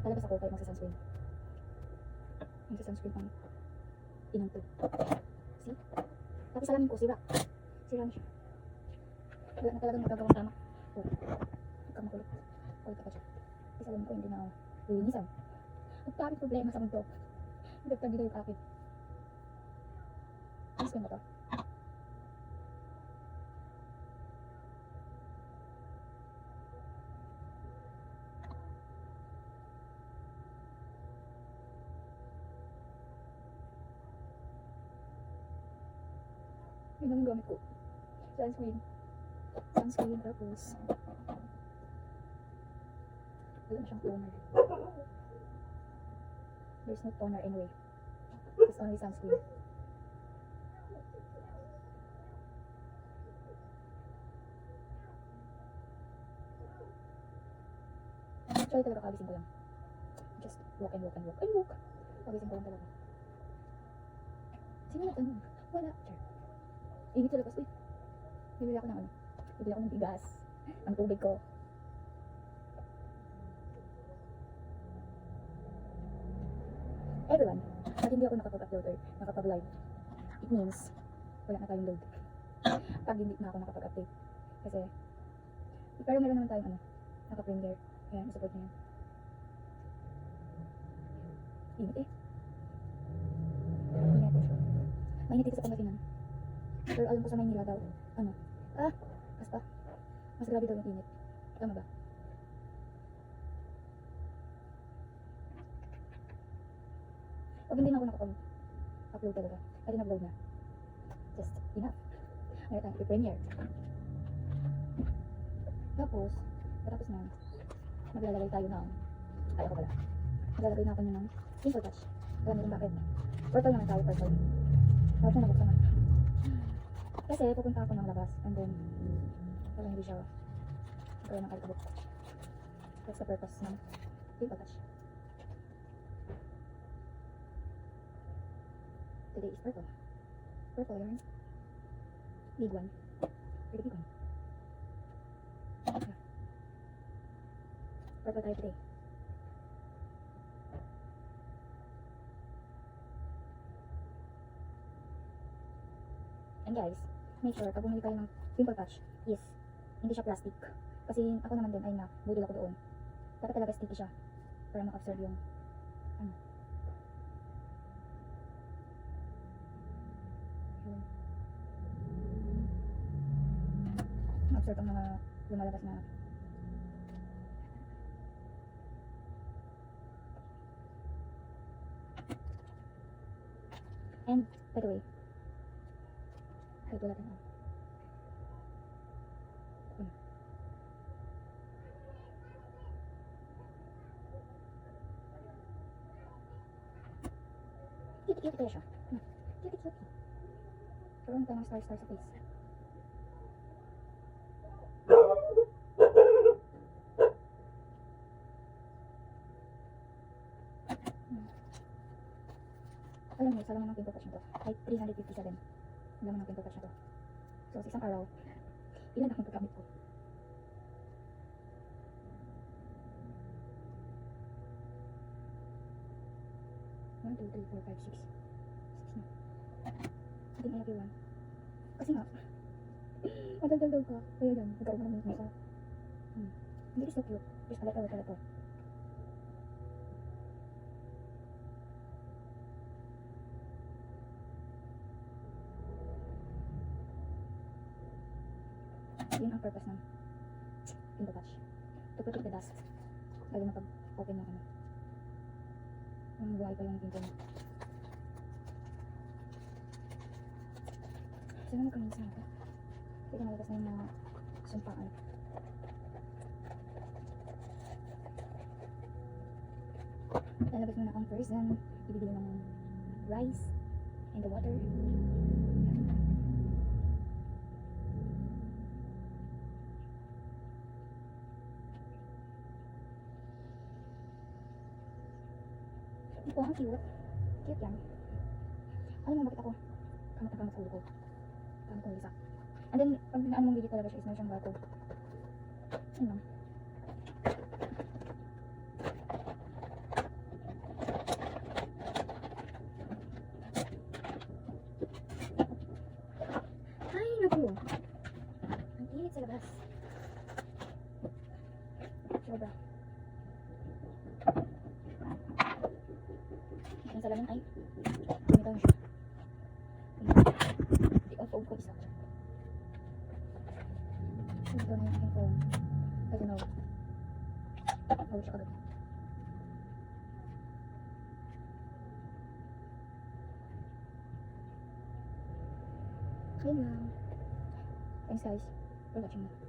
Lalabas ako kaya magsa-sunscreen. Magsa-sunscreen pang inang to. See? Tapos salamin ko, sira. Sira na siya. Wala na talagang magagawang tama. Oh. Huwag ka makulit. Kulit ka pa siya. Kasi salamin ko hindi na lilinisan. Ang dami problema sa mundo. Dagdag dito yung akin. Ayos ko na to. Yun ang gamit ko. Sunscreen. Sunscreen tapos wala siyang toner. There's no toner anyway. It's only sunscreen. Try talaga kabisin ko lang. Just walk and walk and walk and walk. Kabisin ko lang talaga. Sino na tanong? Wala. Sure. Init sa labas. Uy. Bibili ako ng ano. Bibili ako ng bigas. Ang tubig ko. Everyone, pag hindi ako nakapag-upload or nakapag-live, it means wala na tayong load. Pag hindi na ako nakapag-update. Kasi, pero meron naman tayong ano, naka-premier. Ayan, isupport niyo yan. Init eh. Init. Mainit dito sa Pangasinan. Pero alam ko sa Maynila daw, ano, ah, basta, mas grabe daw yung init. Tama ba? Pag hindi na ako nakapag-upload talaga, pwede na-upload na. Just enough. Meron tayong i-premiere. Tapos, patapos na, maglalagay tayo ng, ay ako pala, maglalagay na ako ng simple touch. Niyo kung bakit? Purple naman tayo, purple. Tapos na nabuksan na. Kasi pupunta ako ng labas and then para hindi siya magkaroon ng alikabok. That's the purpose ng simple touch. Today is purple. Purple yarn. Big one. Pretty big one. Yeah. Purple tayo today. And guys, make sure pag bumili kayo ng simple touch is hindi siya plastic. Kasi ako naman din ay na budol ako doon. Dapat talaga sticky siya para maka-absorb yung ano. Yun. Ma-absorb ang mga lumalabas na And, by the way, ay, wala din ako. Hmm. Cute, cute kaya siya. Hmm. Cute, cute. Karoon tayo ng star-star sa face. Hmm. Alam mo, sa laman ng pimple patch na to, ay 357. Ang laman ng pimple patch na to. So, sa isang araw, ilan akong gagamit ko? One, two, three, four, five, six. Six na. Na everyone. Kasi nga, madaldal daw ka. Kaya yan, nagkaroon ka naman ng isa. Hmm. Hindi is so cute. Just pala, pala, pala, Yun ang purpose ng window patch. To protect the dust. Lalo na pag open mo ano. Yung buhay pa yung window mo. Sino na kaminis na ito? Hindi ko malabas na yung mga sumpaan. Lalabas muna akong first, then ibibili ng rice and the water. Ito, ang cute. Cute yan. Alam mo bakit ako kamatakamat sa ulo ko. Parang kong isa. And then, pag binaan mong video talaga siya, is na siyang bato. Ayun lang. Ay, naku. Ang init sa labas. Ayun lang. Thanks guys for watching.